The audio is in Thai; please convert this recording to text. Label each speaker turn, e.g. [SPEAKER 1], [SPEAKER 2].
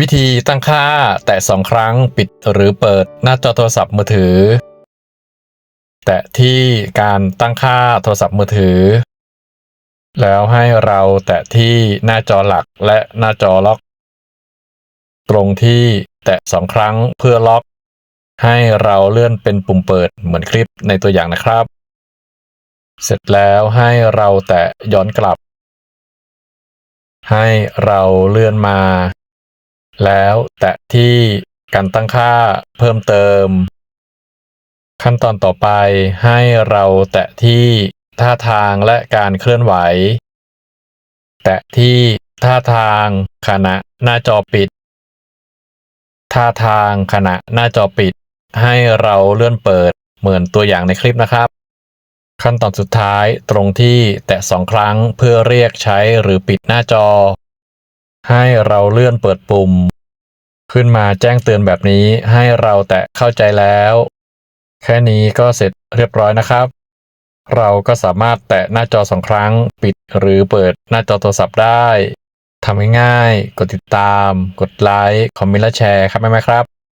[SPEAKER 1] วิธีตั้งค่าแตะสองครั้งปิดหรือเปิดหน้าจอโทรศัพท์มือถือ แตะที่การตั้งค่าโทรศัพท์มือถือ แล้วให้เราแตะที่หน้าจอหลักและหน้าจอล็อก ตรงที่แตะสองครั้งเพื่อล็อก ให้เราเลื่อนเป็นปุ่มเปิดเหมือนคลิปในตัวอย่างนะครับ เสร็จแล้วให้เราแตะย้อนกลับ ให้เราเลื่อนมา แล้วแตะที่การตั้งค่าเพิ่มเติม ขั้นตอนต่อไปให้เราแตะที่ท่าทางและการเคลื่อนไหว แตะที่ท่าทางขณะหน้าจอปิด ท่าทางขณะหน้าจอปิด ให้เราเลื่อนเปิดเหมือนตัวอย่างในคลิปนะครับ ขั้นตอนสุดท้ายตรงที่แตะสองครั้งเพื่อเรียกใช้หรือปิดหน้าจอ ให้เราเลื่อนเปิดปุ่ม ขึ้นมาแจ้งเตือนแบบนี้ให้เราแตะเข้าใจแล้ว แค่นี้ก็เสร็จเรียบร้อยนะครับ เราก็สามารถแตะหน้าจอสองครั้ง ปิดหรือเปิดหน้าจอโทรศัพท์ได้ทำง่ายๆ กดติดตาม กดไลค์ คอมเมนต์และแชร์ครับแม่ๆครับ